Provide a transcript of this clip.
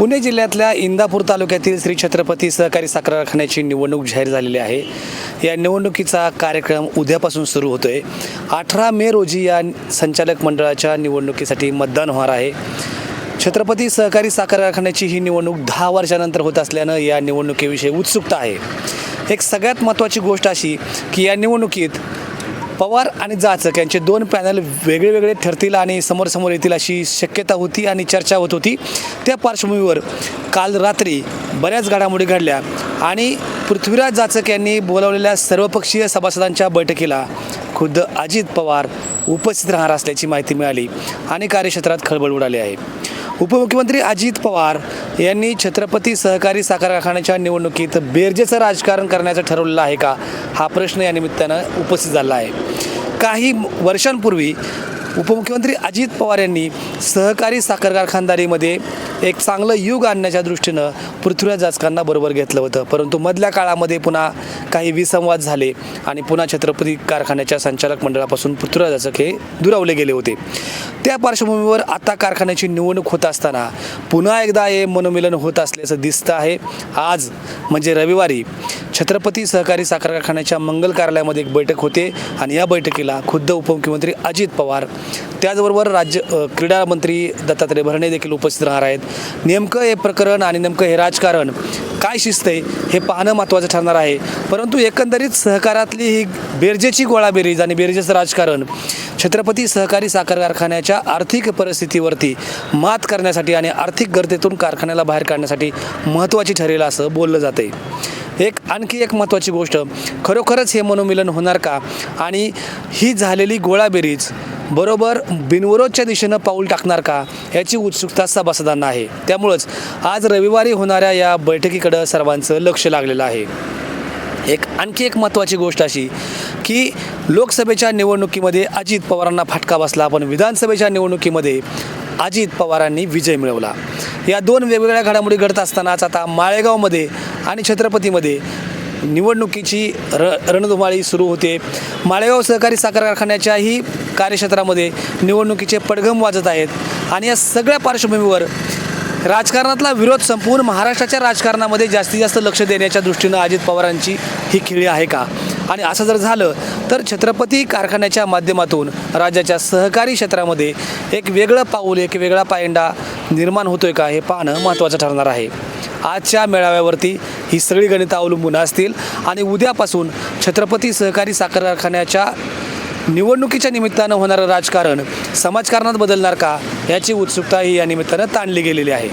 पुणे जिल्ह्यातल्या इंदापूर तालुक्यातील श्री छत्रपती सहकारी साखर कारखान्याची निवडणूक जाहीर झालेली आहे. या निवडणुकीचा कार्यक्रम उद्यापासून सुरू होतोय. अठरा मे रोजी या संचालक मंडळाच्या निवडणुकीसाठी मतदान होणार आहे. छत्रपती सहकारी साखर कारखान्याची ही निवडणूक दहा वर्षानंतर होत असल्यानं या निवडणुकीविषयी उत्सुकता आहे. एक सगळ्यात महत्त्वाची गोष्ट अशी की या निवडणुकीत पवार आणि जाचक यांचे दोन पॅनल वेगळे वेगळे ठरतील आणि समोरसमोर येतील अशी शक्यता होती आणि चर्चा होत होती. त्या पार्श्वभूमीवर काल रात्री बऱ्याच घडामोडी घडल्या आणि पृथ्वीराज जाचक यांनी बोलावलेल्या सर्वपक्षीय सभासदांच्या बैठकीला खुद्द अजित पवार उपस्थित राहणार असल्याची माहिती मिळाली आणि कार्यक्षेत्रात खळबळ उडाली आहे. उपमुख्यमंत्री अजित पवार यांनी छत्रपती सहकारी साखर कारखान्याच्या निवडणुकीत बेरजेचं राजकारण करण्याचं ठरवलेलं आहे का? हा प्रश्न या निमित्तानं उपस्थित झाला आहे. काही वर्षांपूर्वी उपमुख्यमंत्री अजित पवार यांनी सहकारी साखर कारखानदारीमध्ये एक चांगलं युग आणण्याच्या दृष्टीनं पृथ्वीराज जाचकांना बरोबर घेतलं होतं. परंतु मधल्या काळामध्ये पुन्हा काही विसंवाद झाले आणि पुन्हा छत्रपती कारखान्याच्या संचालक मंडळापासून पृथ्वीराज जाचक हे दुरावले गेले होते. त्या पार्श्वभूमीवर आता कारखान्याची निवडणूक होत असताना पुन्हा एकदा हे मनोमिलन होत असल्याचं दिसतं आहे. आज म्हणजे रविवारी छत्रपती सहकारी साखर कारखान्याच्या मंगल कार्यालयामध्ये एक बैठक होते आणि या बैठकीला खुद्द उपमुख्यमंत्री अजित पवार त्याचबरोबर राज्य क्रीडा मंत्री दत्तात्रय भरणे देखील उपस्थित राहणार आहेत. नेमकं हे प्रकरण आणि नेमकं हे राजकारण काय शिस्त आहे हे पाहणं महत्त्वाचं ठरणार आहे. परंतु एकंदरीत सहकारातली ही बेरजेची गोळाबेरीज आणि बेरजेचं राजकारण छत्रपती सहकारी साखर कारखान्याच्या आर्थिक परिस्थितीवरती मात करण्यासाठी आणि आर्थिक गर्दीतून कारखान्याला बाहेर काढण्यासाठी महत्त्वाची ठरेल असं बोललं जातं आहे एक आणखी एक महत्त्वाची गोष्ट खरोखरच हे मनोमिलन होणार का? आणि ही झालेली गोळाबेरीज बरोबर बिनविरोधच्या दिशेनं पाऊल टाकणार का? याची उत्सुकता सभासदांना आहे. त्यामुळंच आज रविवारी होणाऱ्या या बैठकीकडं सर्वांचं लक्ष लागलेलं आहे. एक आणखी एक महत्त्वाची गोष्ट अशी की लोकसभेच्या निवडणुकीमध्ये अजित पवारांना फटका बसला. पण विधानसभेच्या निवडणुकीमध्ये अजित पवारांनी विजय मिळवला. या दोन वेगवेगळ्या घडामोडी घडत असतानाच आता माळेगावमध्ये आणि छत्रपतीमध्ये निवडणुकीची र रणधुमाळी सुरू होते. माळेगाव सहकारी साखर कारखान्याच्याही कार्यक्षेत्रामध्ये निवडणुकीचे पडघम वाजत आहेत. आणि या सगळ्या पार्श्वभूमीवर राजकारणातला विरोध संपवून महाराष्ट्राच्या राजकारणामध्ये जास्तीत जास्त लक्ष देण्याच्या दृष्टीनं अजित पवारांची ही खेळी आहे का? आणि असं जर झालं तर छत्रपती कारखान्याच्या माध्यमातून राज्याच्या सहकारी क्षेत्रामध्ये एक वेगळं पाऊल एक वेगळा पायंडा निर्माण होतोय का हे पाहणं महत्त्वाचं ठरणार आहे. आजच्या मेळाव्यावरती ही सगळी गणितं अवलंबून असतील आणि उद्यापासून छत्रपती सहकारी साखर कारखान्याच्या निवडणुकीच्या निमित्तानं होणारं राजकारण समाजकारणात बदलणार का याची उत्सुकता ही या निमित्तानं ताणली गेलेली आहे.